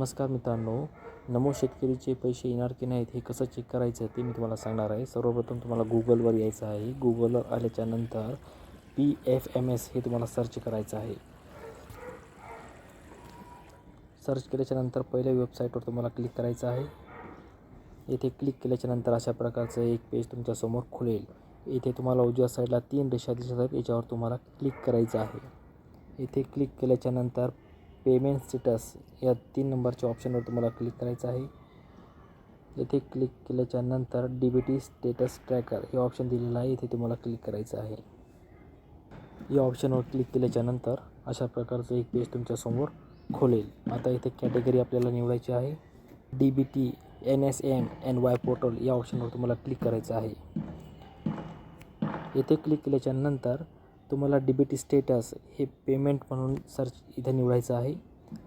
नमस्कार मित्रांनो. नमो शेतकरीचे पैसे येणार की नाहीत हे कसं चेक करायचं ते मी तुम्हाला सांगणार आहे. सर्वप्रथम तुम्हाला गुगलवर यायचं आहे. गुगलवर आल्याच्यानंतर पी एफ एम एस हे तुम्हाला सर्च करायचं आहे. सर्च केल्याच्यानंतर पहिल्या वेबसाईटवर तुम्हाला क्लिक करायचं आहे. येथे क्लिक केल्याच्यानंतर अशा प्रकारचं एक पेज तुमच्यासमोर खुलेल. येथे तुम्हाला उजव्या साईडला तीन रेषा दिसत आहेत. याच्यावर तुम्हाला क्लिक करायचं आहे. येथे क्लिक केल्याच्यानंतर पेमेंट स्टेटस या तीन नंबरच्या ऑप्शनवर तुम्हाला क्लिक करायचं आहे. येथे क्लिक केल्याच्यानंतर D B T status tracker हे ऑप्शन दिलेलं आहे. इथे तुम्हाला क्लिक करायचं आहे. या ऑप्शनवर क्लिक केल्याच्यानंतर अशा प्रकारचं एक पेज तुमच्यासमोर खोलेल. आता इथे कॅटेगरी आपल्याला निवडायची आहे. D B T N S M N Y portal या ऑप्शनवर तुम्हाला क्लिक करायचं आहे. येथे क्लिक केल्याच्यानंतर तुम्हाला डिबिट स्टेटस हे पेमेंट म्हणून सर्च इथं निवडायचं आहे.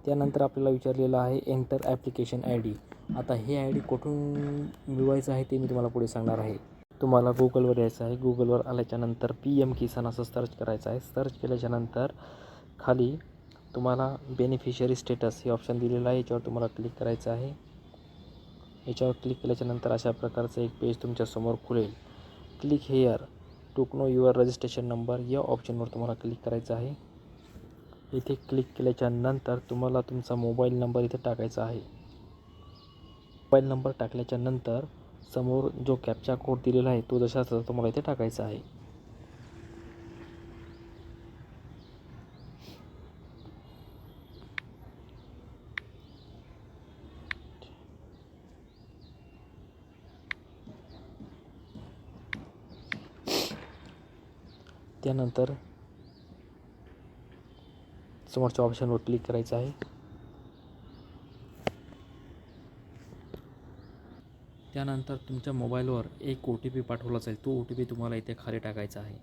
त्यानंतर आपल्याला विचारलेलं आहे एंटर ॲप्लिकेशन आय डी आता हे आय डी कुठून मिळवायचं आहे ते मी तुम्हाला पुढे सांगणार आहे. तुम्हाला गुगलवर यायचं आहे. गुगलवर आल्याच्यानंतर पी एम किसान असं सर्च करायचं आहे. सर्च केल्याच्यानंतर खाली तुम्हाला बेनिफिशरी स्टेटस हे ऑप्शन दिलेलं आहे. याच्यावर तुम्हाला क्लिक करायचं आहे. याच्यावर क्लिक केल्याच्यानंतर अशा प्रकारचं एक पेज तुमच्यासमोर खुलेल. Click here to know your registration number या ऑप्शनवर तुम्हाला क्लिक करायचं आहे. इथे क्लिक केल्याच्यानंतर तुम्हाला तुमचा मोबाईल नंबर इथे टाकायचा आहे. मोबाईल नंबर टाकल्याच्या नंतर समोर जो कॅपचा कोड दिलेला आहे तो जसा तसा तुम्हाला इथे टाकायचा आहे. त्यानंतर समोरच्या ऑप्शनवर क्लिक करायचं आहे. त्यानंतर तुमच्या मोबाईलवर एक ओ टी पी पाठवला जाईल. तो ओ टी पी तुम्हाला इथे खाली टाकायचा आहे.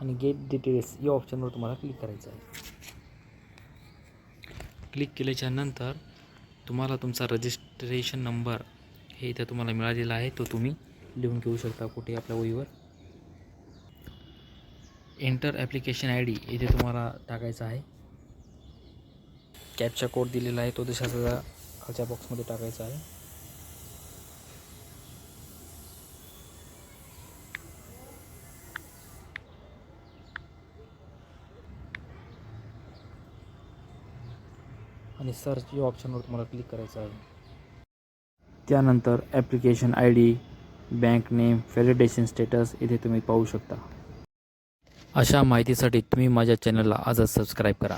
आणि गेट डिटेल्स या ऑप्शनवर तुम्हाला क्लिक करायचं आहे. क्लिक केल्याच्यानंतर तुम्हाला तुमचा रजिस्ट्रेशन नंबर हे इथे तुम्हाला मिळालेला आहे. तो तुम्ही लिहून घेऊ शकता कुठे आपल्या वहीवर. एंटर ॲप्लिकेशन आय डी इथे तुम्हाला टाकायचा आहे. कॅपचा कोड दिलेला आहे तो देशाचा खालच्या बॉक्समध्ये टाकायचा आहे. आणि सर्च या ऑप्शनवर तुम्हाला क्लिक करायचं आहे. त्यानंतर application I D bank name validation status इथे तुम्ही पाहू शकता. अशा माहितीसाठी तुम्ही माझ्या चॅनलला आजच सबस्क्राईब करा.